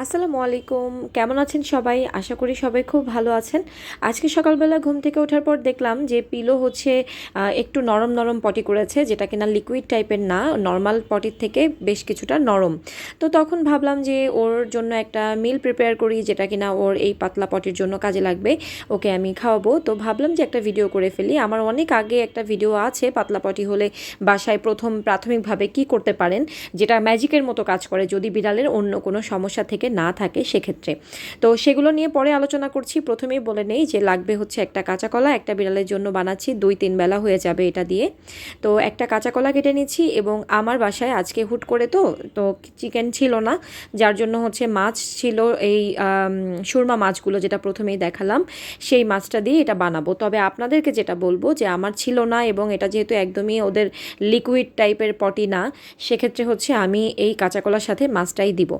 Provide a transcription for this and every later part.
আসসালামু আলাইকুম। কেমন আছেন সবাই? আশা করি সবাই খুব ভালো আছেন। আজকে সকালবেলা ঘুম থেকে ওঠার পর দেখলাম যে পিলো হচ্ছে একটু নরম নরম পটি করেছে, যেটা কিনা লিকুইড টাইপের না নর্মাল পটির থেকে বেশ কিছুটা নরম। তো তখন ভাবলাম যে ওর জন্য একটা মিল প্রিপেয়ার করি, যেটা কিনা ওর এই পাতলা পটির জন্য কাজে লাগবে, ওকে আমি খাওয়াবো। তো ভাবলাম যে একটা ভিডিও করে ফেলি। আমার অনেক আগে একটা ভিডিও আছে, পাতলা পটি হলে বাসায় প্রথম প্রাথমিকভাবে কি করতে পারেন, যেটা ম্যাজিকের মতো কাজ করে, যদি বিড়ালের অন্য কোনো সমস্যা থেকে না থাকে সেক্ষেত্রে। তো সেগুলো নিয়ে পরে আলোচনা করছি। প্রথমেই বলে নেই যে লাগবে হচ্ছে একটা কাঁচা কলা, একটা বিড়ালের জন্য বানাচ্ছি, দুই তিন বেলা হয়ে যাবে এটা দিয়ে। তো একটা কাঁচা কলা কেটে নিচ্ছি এবং আমার বাসায় আজকে হুট করে তো তো চিকেন ছিল না, যার জন্য হচ্ছে মাছ ছিল এই সুরমা মাছগুলো যেটা প্রথমেই দেখালাম, সেই মাছটা দিয়ে এটা বানাবো। তবে আপনাদেরকে যেটা বলব যে আমার ছিল না এবং এটা যেহেতু একদমই ওদের লিকুইড টাইপের পটি না, সেক্ষেত্রে হচ্ছে আমি এই কাঁচা কলার সাথে মাছটাই দিব।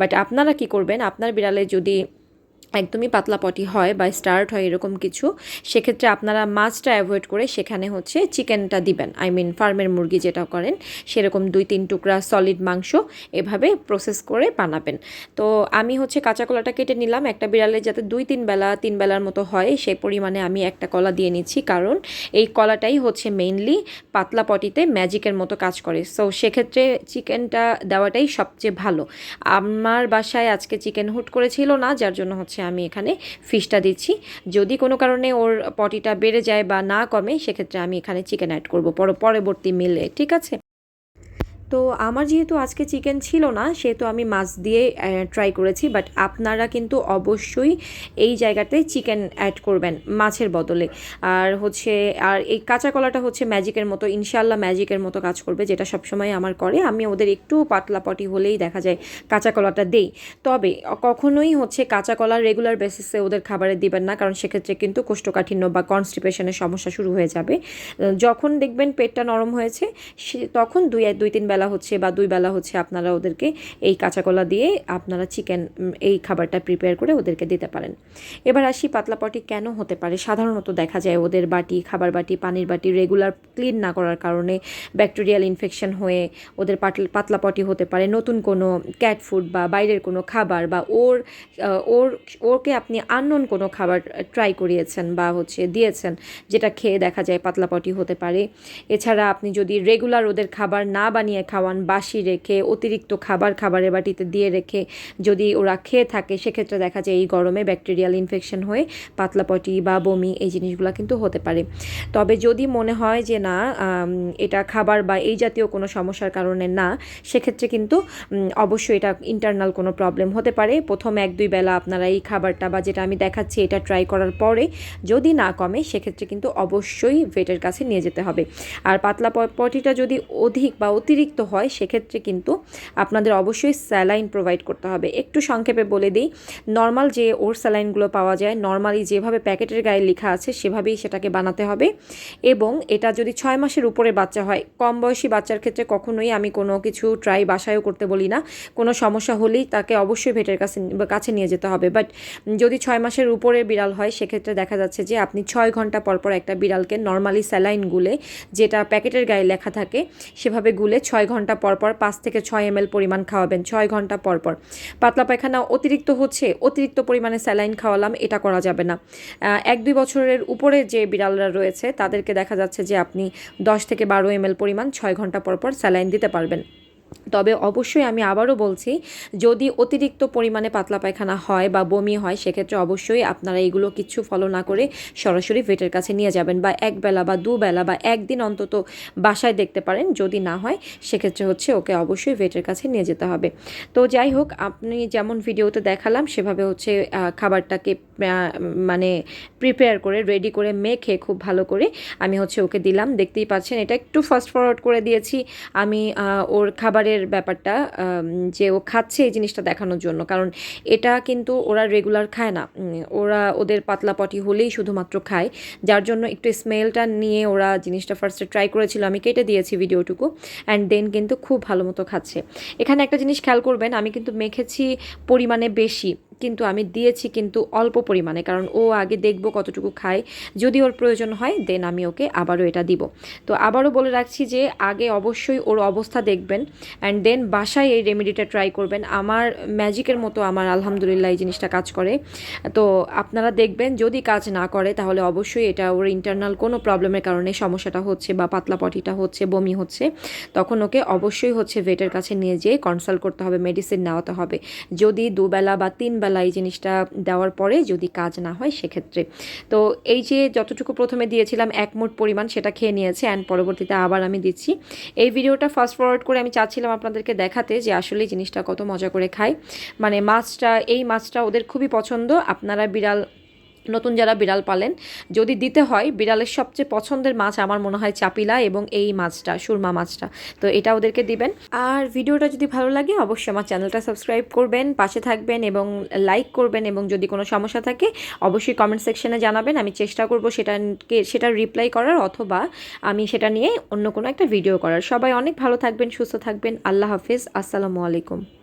বাট আপনারা কি করবেন? আপনার বিড়ালে যদি একদমই পাতলা পটি হয় বা স্টার্ট হয় এরকম কিছু, সেক্ষেত্রে আপনারা মাছটা অ্যাভয়েড করে সেখানে হচ্ছে চিকেনটা দিবেন। আই মিন ফার্মের মুরগি যেটা করেন, সেরকম দুই তিন টুকরা সলিড মাংস এভাবে প্রসেস করে বানাবেন। তো আমি হচ্ছে কাঁচা কলাটা কেটে নিলাম, একটা বিড়ালের যাতে দুই তিন বেলা, তিন বেলার মতো হয়, সেই পরিমাণে আমি একটা কলা দিয়ে নিচ্ছি, কারণ এই কলাটাই হচ্ছে মেইনলি পাতলা পটিতে ম্যাজিকের মতো কাজ করে। সো সেক্ষেত্রে চিকেনটা দেওয়াটাই সবচেয়ে ভালো। আমার বাসায় আজকে চিকেন হুট করেছিল না, যার জন্য হচ্ছে আমি এখানে ফিশটা দিচ্ছি। যদি কোনো কারণে ওর পটিটা বেড়ে যায় বা না কমে, সেক্ষেত্রে আমি এখানে চিকেন অ্যাড করব। পর, পরবর্তী মিলে ঠিক আছে? তো আমার যেহেতু আজকে চিকেন ছিল না, সেহেতু আমি মাছ দিয়ে ট্রাই করেছি বাট আপনারা কিন্তু অবশ্যই এই জায়গাতে চিকেন অ্যাড করবেন মাছের বদলে। আর হচ্ছে, আর এই কাঁচা কলাটা হচ্ছে ম্যাজিকের মতো ইনশাল্লাহ ম্যাজিকের মতো কাজ করবে, যেটা সবসময় আমার করে। আমি ওদের একটু পাতলা পটি হলেই দেখা যায় কাঁচা কলাটা দেই। তবে কখনোই হচ্ছে কাঁচা কলা রেগুলার বেসিসে ওদের খাবারে দিবেন না, কারণ সেক্ষেত্রে কিন্তু কোষ্ঠকাঠিন্য বা কনস্টিপেশনের সমস্যা শুরু হয়ে যাবে। যখন দেখবেন পেটটা নরম হয়েছে তখন দুই দুই তিন বেলা হচ্ছে বা দুই বেলা হচ্ছে আপনারা ওদেরকে এই কাঁচা কলা দিয়ে আপনারা চিকেন এই খাবারটা প্রিপেয়ার করে ওদেরকে দিতে পারেন। এবার আসি পাতলা পটি কেন হতে পারে? সাধারণত দেখা যায় ওদের বাটি, খাবার বাটি, পানির বাটি রেগুলার ক্লিন না করার কারণে ব্যাকটেরিয়াল ইনফেকশন হয়ে ওদের পাতলা পটি হতে পারে। নতুন কোনো ক্যাট ফুড বা বাইরের কোনো খাবার বা ওর ওর ওকে আপনি আননোন কোনো খাবার ট্রাই করিয়েছেন বা হচ্ছে দিয়েছেন যেটা খেয়ে দেখা যায় পাতলা পটি হতে পারে। এছাড়া আপনি যদি রেগুলার ওদের খাবার না বানিয়ে খাওয়ান, বাসি রেখে, অতিরিক্ত খাবার খাবারের বাটিতে দিয়ে রেখে যদি ওরা খেয়ে থাকে, সেক্ষেত্রে দেখা যায় এই গরমে ব্যাকটেরিয়াল ইনফেকশন হয়ে পাতলা পটি বা বমি এই জিনিসগুলো কিন্তু হতে পারে। তবে যদি মনে হয় যে না এটা খাবার বা এই জাতীয় কোনো সমস্যার কারণে না, সেক্ষেত্রে কিন্তু অবশ্যই এটা ইন্টারনাল কোনো প্রবলেম হতে পারে। প্রথম এক দুই বেলা আপনারা এই খাবারটা বা যেটা আমি দেখাচ্ছি, এটা ট্রাই করার পরে যদি না কমে, সেক্ষেত্রে কিন্তু অবশ্যই ভেটের কাছে নিয়ে যেতে হবে। আর পাতলা পটিটা যদি অধিক বা অতিরিক্ত হয়, সেক্ষেত্রে কিন্তু আপনাদের অবশ্যই স্যালাইন প্রোভাইড করতে হবে। একটু সংক্ষেপে বলে দিই, নর্মাল যে ওর স্যালাইনগুলো পাওয়া যায়, নর্মালি যেভাবে প্যাকেটের গায়ে লেখা আছে, সেভাবেই সেটাকে বানাতে হবে। এবং এটা যদি ছয় মাসের উপরে বাচ্চা হয়, কম বয়সী বাচ্চার ক্ষেত্রে কখনোই আমি কোনো কিছু ট্রাই বাসায়ও করতে বলি না। কোনো সমস্যা হলেই তাকে অবশ্যই ভেটের কাছে কাছে নিয়ে যেতে হবে। বাট যদি ছয় মাসের উপরে বিড়াল হয়, সেক্ষেত্রে দেখা যাচ্ছে যে আপনি ছয় ঘণ্টা পর পর একটা বিড়ালকে নর্মালি স্যালাইন গুলে, যেটা প্যাকেটের গায়ে লেখা থাকে, সেভাবে গুলে ছয় ঘণ্টা পরপর পর পাঁচ থেকে ছয় এম পরিমাণ খাওয়াবেন, ছয় ঘণ্টা পরপর পর। পাতলা পায়খানা অতিরিক্ত হচ্ছে, অতিরিক্ত পরিমাণে স্যালাইন খাওয়ালাম, এটা করা যাবে না। এক দুই বছরের উপরে যে বিড়ালরা রয়েছে, তাদেরকে দেখা যাচ্ছে যে আপনি দশ থেকে বারো এম পরিমাণ ছয় ঘণ্টা পরপর পর স্যালাইন দিতে পারবেন। তবে অবশ্যই আমি আবারও বলছি, যদি অতিরিক্ত পরিমাণে পাতলা পায়খানা হয় বা বমি হয়, সেক্ষেত্রে অবশ্যই আপনারা এগুলো কিছু ফলো না করে সরাসরি ভেটের কাছে নিয়ে যাবেন বা এক বেলা বা দুবেলা বা একদিন অন্তত বাসায় দেখতে পারেন, যদি না হয় সেক্ষেত্রে হচ্ছে ওকে অবশ্যই ভেটের কাছে নিয়ে যেতে হবে। তো যাই হোক, আপনি যেমন ভিডিওতে দেখালাম, সেভাবে হচ্ছে খাবারটাকে মানে প্রিপেয়ার করে রেডি করে মেখে খুব ভালো করে আমি হচ্ছে ওকে দিলাম। দেখতেই পাচ্ছেন, এটা একটু ফাস্ট ফরওয়ার্ড করে দিয়েছি। আমি ওর ওর খাবারের ব্যাপারটা যে ও খাচ্ছে এই জিনিসটা দেখানোর জন্য। কারণ এটা কিন্তু ওরা রেগুলার খায় না। ওরা ওদের পাতলা পটি হলেই শুধুমাত্র খায়। যার জন্য একটু স্মেলটা নিয়ে ওরা জিনিসটা ফার্স্টে ট্রাই করেছিল। আমি কেটে দিয়েছি ভিডিওটুকু। অ্যান্ড দেন কিন্তু খুব ভালো মতো খাচ্ছে। এখানে একটা জিনিস খেয়াল করবেন, আমি কিন্তু মেখেছি পরিমাণে বেশি। কিন্তু আমি দিয়েছি কিন্তু অল্প পরিমাণে, কারণ ও আগে দেখব কতটুকু খায়। যদি ওর প্রয়োজন হয় দেন আমি ওকে আবারও এটা দিব। তো আবারও বলে রাখছি যে, আগে অবশ্যই ওর অবস্থা দেখবেন অ্যান্ড দেন বাসায় এই রেমেডিটা ট্রাই করবেন। আমার ম্যাজিকের মতো আমার আলহামদুলিল্লাহ এই জিনিসটা কাজ করে। তো আপনারা দেখবেন, যদি কাজ না করে, তাহলে অবশ্যই এটা ওর ইন্টারনাল কোনো প্রবলেমের কারণে সমস্যাটা হচ্ছে বা পাতলা পটিটা হচ্ছে, বমি হচ্ছে। তখন ওকে অবশ্যই হচ্ছে ভেটের কাছে নিয়ে যেয়ে কনসাল্ট করতে হবে মেডিসিন নেওয়াতে হবে। যদি দুবেলা বা তিন বেলা এই জিনিসটা দেওয়ার পরে যদি কাজ না হয় সেক্ষেত্রে। তো এই যে যতটুকু প্রথমে দিয়েছিলাম এক মুঠ পরিমাণ সেটা খেয়ে নিয়েছে অ্যান্ড পরবর্তীতে আবার আমি দিচ্ছি। এই ভিডিওটা ফাস্ট ফরওয়ার্ড করে আমি চাচ্ছিলাম আপনাদেরকে দেখাতে যে আসলে জিনিসটা কত মজা করে খায়। মানে মাছটা, এই মাছটা ওদের খুবই পছন্দ। আপনারা বিড়াল নতুন যারা বিড়াল পালেন, যদি দিতে হয়, বিড়ালের সবচেয়ে পছন্দের মাছ আমার মনে হয় চাপিলা এবং এই মাছটা, সুরমা মাছটা। তো এটা ওদেরকে দিবেন। আর ভিডিওটা যদি ভালো লাগে, অবশ্যই আমার চ্যানেলটা সাবস্ক্রাইব করবেন, পাশে থাকবেন এবং লাইক করবেন এবং যদি কোনো সমস্যা থাকে, অবশ্যই কমেন্ট সেকশনে জানাবেন। আমি চেষ্টা করব সেটাকে সেটা রিপ্লাই করার অথবা আমি সেটা নিয়ে অন্য কোনো একটা ভিডিও করার। সবাই অনেক ভালো থাকবেন, সুস্থ থাকবেন। আল্লাহ হাফিজ। আসসালামু আলাইকুম।